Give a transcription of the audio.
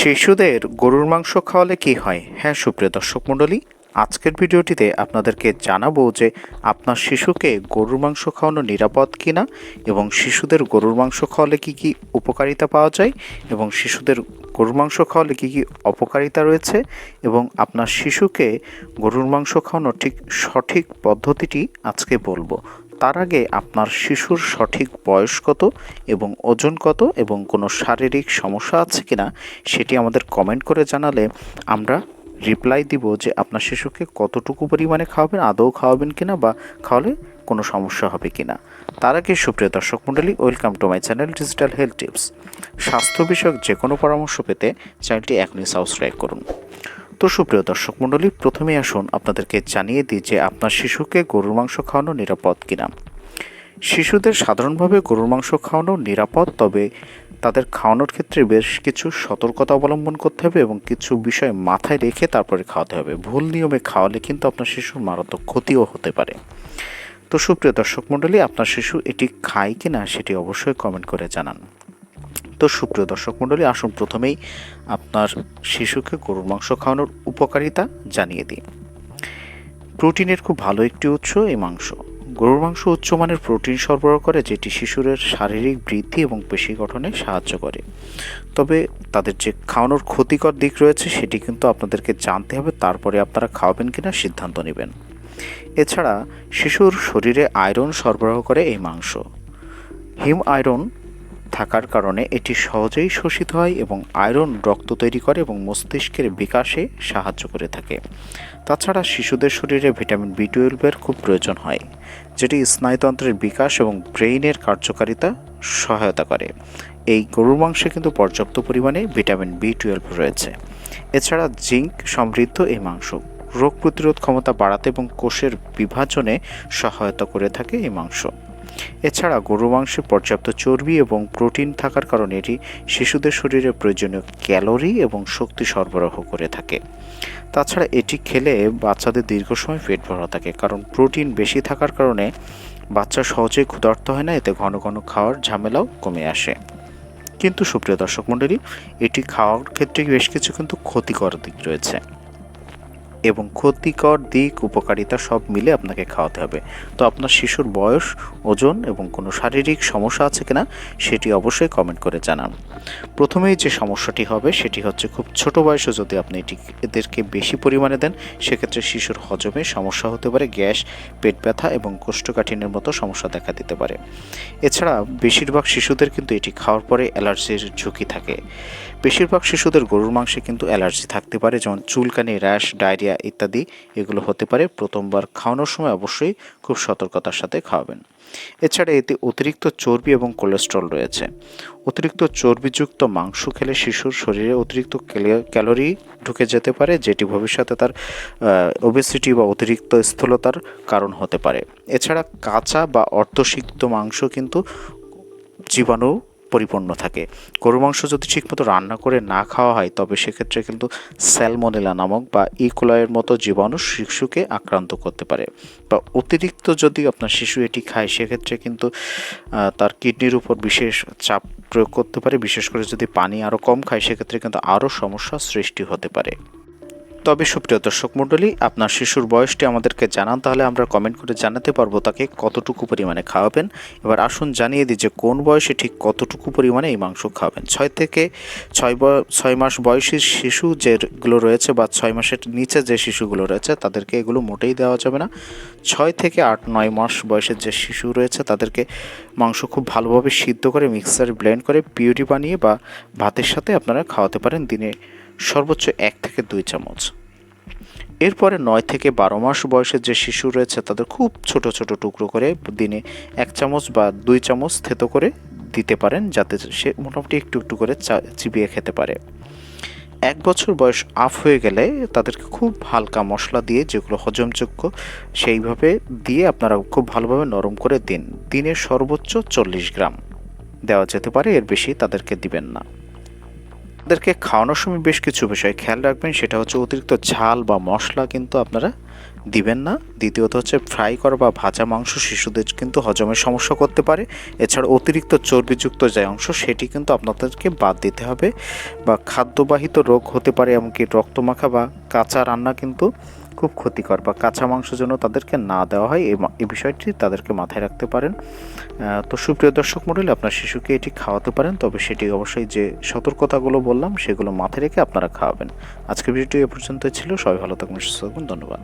শিশুদের গরুর মাংস খাওয়ালে কি হয়? হ্যাঁ সুপ্রিয় দর্শক মণ্ডলী, আজকের ভিডিওটিতে আপনাদেরকে জানাব যে আপনার শিশুকে গরুর মাংস খাওয়ানো নিরাপদ কিনা এবং শিশুদের গরুর মাংস খাওয়ালে কি কি উপকারিতা পাওয়া যায় এবং শিশুদের গরুর মাংস খাওয়ালে কি কি অপকারিতা রয়েছে এবং আপনার শিশুকে গরুর মাংস খাওয়ানোর ঠিক সঠিক পদ্ধতিটি আজকে বলব। তার আগে আপনার শিশুর সঠিক বয়স কত এবং ওজন কত এবং কোনো শারীরিক সমস্যা আছে কিনা সেটি আমাদের কমেন্ট করে জানালে আমরা রিপ্লাই দিব যে আপনার শিশুকে কতটুকু পরিমাণে খাওয়াবেন, আদৌ খাওয়াবেন কিনা বা খাওয়ালে কোনো সমস্যা হবে কিনা। তার আগে সুপ্রিয় দর্শক মণ্ডলী welcome to my channel digital health tips স্বাস্থ্য বিষয়ক যে কোনো পরামর্শ পেতে চ্যানেলটি এখনই সাবস্ক্রাইব করুন। তো সুপ্রিয় দর্শক মণ্ডলী, প্রথমেই আসুন আপনাদেরকে জানিয়ে দিই যে আপনার শিশুকে গরুর মাংস খাওয়ানো নিরাপদ কিনা। শিশুদের সাধারণভাবে গরুর মাংস খাওয়ানো নিরাপদ, তবে তাদের খাওয়ানোর ক্ষেত্রে বেশ কিছু সতর্কতা অবলম্বন করতে হবে এবং কিছু বিষয় মাথায় রেখে তারপরে খাওয়াতে হবে। ভুল নিয়মে খাওয়ালে কিন্তু আপনার শিশুর মারাত্মক ক্ষতিও হতে পারে। তো সুপ্রিয় দর্শক মণ্ডলী, আপনার শিশু এটি খায় কি না সেটি অবশ্যই কমেন্ট করে জানান। তো সুপ্রিয় দর্শক মণ্ডলী, আসুন প্রথমেই আপনার শিশুকে গরুর মাংস খাওয়ানোর উপকারিতা জানিয়ে দিই। প্রোটিনের খুব ভালো একটি উৎস এই মাংস। গরুর মাংস উচ্চমানের প্রোটিন সরবরাহ করে, যেটি শিশুরের শারীরিক বৃদ্ধি এবং পেশি গঠনে সাহায্য করে। তবে তাদের যে খাওয়ানোর ক্ষতিকর দিক রয়েছে, সেটি কিন্তু আপনাদেরকে জানতে হবে, তারপরে আপনারা খাওয়াবেন কিনা সিদ্ধান্ত নেবেন। এছাড়া, শিশুর শরীরে আয়রন সরবরাহ করে এই মাংস। হিম আয়রন থাকার কারণে এটি সহজেই শোষিত হয় এবং আয়রন রক্ত তৈরি করে এবং মস্তিষ্কের বিকাশে সাহায্য করে থাকে। তাছাড়া শিশুদের শরীরে ভিটামিন বি টুয়েলভের খুব প্রয়োজন হয়, যেটি স্নায়ুতন্ত্রের বিকাশ এবং ব্রেইনের কার্যকারিতা সহায়তা করে। এই গরুর মাংসে কিন্তু পর্যাপ্ত পরিমাণে ভিটামিন বি টুয়েলভ রয়েছে। এছাড়া জিঙ্ক সমৃদ্ধ এই মাংস রোগ প্রতিরোধ ক্ষমতা বাড়াতে এবং কোষের বিভাজনে সহায়তা করে থাকে এই মাংস। এছাড়া গরু, মাংসে পর্যাপ্ত চর্বি এবং প্রোটিন থাকার কারণে এটি শিশুদের শরীরে প্রয়োজনীয় ক্যালোরি এবং শক্তি সরবরাহ করে থাকে। তাছাড়া এটি খেলে বাচ্চাদের দীর্ঘ সময় পেট ভরা থাকে, কারণ প্রোটিন বেশি থাকার কারণে বাচ্চা সহজেই ক্ষুধার্ত হয় না, এতে ঘন ঘন খাওয়ার ঝামেলাও কমে আসে। কিন্তু সুপ্রিয় দর্শক মণ্ডলী, এটি খাওয়ার ক্ষেত্রে বেশ কিছু কিন্তু ক্ষতিকর দিক রয়েছে। এবং ক্ষতিকর দিক, উপকারিতা সব মিলে আপনাকে খাওয়াতে হবে। তো আপনার শিশুর বয়স, ওজন এবং কোনো শারীরিক সমস্যা আছে কিনা, সেটি অবশ্যই কমেন্ট করে জানান। প্রথমেই যে সমস্যাটি হবে, সেটি হচ্ছে খুব ছোট বয়সে যদি আপনি এটি, এদেরকে বেশি পরিমাণে দেন, সেক্ষেত্রে শিশুর হজমে সমস্যা হতে পারে, গ্যাস, পেট ব্যথা এবং কোষ্ঠকাঠিন্যের মতো সমস্যা দেখা দিতে পারে। এছাড়া বেশিরভাগ শিশুদের কিন্তু এটি খাওয়ার পরে অ্যালার্জির ঝুঁকি থাকে। বেশিরভাগ শিশুদের গরুর মাংসে কিন্তু অ্যালার্জি থাকতে পারে, যেমন চুলকানি, র্যাশ, ডায়রিয়া ইত্যাদি এগুলো হতে পারে। প্রথমবার খাওয়ানোর সময় অবশ্যই খুব সতর্কতার সাথে খাওয়াবেন। এছাড়া এতে অতিরিক্ত চর্বি এবং কোলেস্ট্রল রয়েছে। অতিরিক্ত চর্বিযুক্ত মাংস খেলে শিশুর শরীরে অতিরিক্ত ক্যালোরি ঢুকে যেতে পারে, যেটি ভবিষ্যতে তার ওবেসিটি বা অতিরিক্ত স্থূলতার কারণ হতে পারে। এছাড়া কাঁচা বা অর্ধসিক্ত মাংস কিন্তু জীবাণু পরিপূর্ণ থাকে। গরু মাংস যদি ঠিকমতো রান্না করে না খাওয়া হয়, তবে সেক্ষেত্রে কিন্তু স্যালমোনেলা নামক বা ইকোলয়ের মতো জীবাণু শিশুকে আক্রান্ত করতে পারে। বা অতিরিক্ত যদি আপনার শিশু এটি খায়, সেক্ষেত্রে কিন্তু তার কিডনির উপর বিশেষ চাপ প্রয়োগ করতে পারে। বিশেষ করে যদি পানি আরও কম খায়, সেক্ষেত্রে কিন্তু আরও সমস্যা সৃষ্টি হতে পারে। তবে সুপ্রিয় দর্শক মণ্ডলী, আপনার শিশুর বয়সটি আমাদেরকে জানান, তাহলে আমরা কমেন্ট করে জানাতে পারব তাকে কতটুকু পরিমাণে খাওয়াবেন। এবার আসুন জানিয়ে দিই যে কোন বয়সে ঠিক কতটুকু পরিমাণে এই মাংস খাওয়াবেন। ছয় থেকে ছয় ছয় মাস বয়সী শিশু যেগুলো রয়েছে বা ছয় মাসের নিচে যে শিশুগুলো রয়েছে, তাদেরকে এগুলো মোটেই দেওয়া যাবে না। ছয় থেকে আট, নয় মাস বয়সের যে শিশু রয়েছে, তাদেরকে মাংস খুব ভালোভাবে সিদ্ধ করে মিক্সারে ব্লেন্ড করে, পিউরি বানিয়ে বা ভাতের সাথে আপনারা খাওয়াতে পারেন দিনে সর্বোচ্চ এক থেকে দুই চামচ। এরপরে নয় থেকে বারো মাস বয়সের যে শিশু রয়েছে, তাদের খুব ছোট ছোট টুকরো করে দিনে এক চামচ বা দুই চামচ থেতো করে দিতে পারেন, যাতে সে মোটামুটি একটু একটু করে চিবিয়ে খেতে পারে। এক বছর বয়স আফ হয়ে গেলে তাদেরকে খুব হালকা মশলা দিয়ে, যেগুলো হজমযোগ্য, সেইভাবে দিয়ে আপনারা খুব ভালোভাবে নরম করে দিন। দিনে সর্বোচ্চ চল্লিশ গ্রাম দেওয়া যেতে পারে, এর বেশি তাদেরকে দিবেন না। তাদেরকে খাওয়ানোর সময় বেশ কিছু বিষয় খেয়াল রাখবেন। সেটা হচ্ছে অতিরিক্ত ঝাল বা মশলা কিন্তু আপনারা দিবেন না। দ্বিতীয়ত হচ্ছে ফ্রাই করা বা ভাজা মাংস শিশুদের কিন্তু হজমের সমস্যা করতে পারে। এছাড়া অতিরিক্ত চর্বিযুক্ত যে অংশ, সেটি কিন্তু আপনাদেরকে বাদ দিতে হবে। বা খাদ্যবাহিত রোগ হতে পারে, এমনকি রক্তমাখা বা কাঁচা রান্না কিন্তু খুব ক্ষতিকর বা কাঁচা মাংস যেন তাদেরকে না দেওয়া হয়। এই বিষয়টি তাদেরকে মাথায় রাখতে পারেন। তো সুপ্রিয় দর্শক মণ্ডলী, আপনার শিশুকে এটি খাওয়াতে পারেন, তবে সেটি অবশ্যই যে সতর্কতাগুলো বললাম, সেগুলো মাথায় রেখে আপনারা খাওয়াবেন। আজকের ভিডিওটি এ পর্যন্ত ছিল। সবাই ভালো থাকবেন, সুস্থ থাকুন ধন্যবাদ।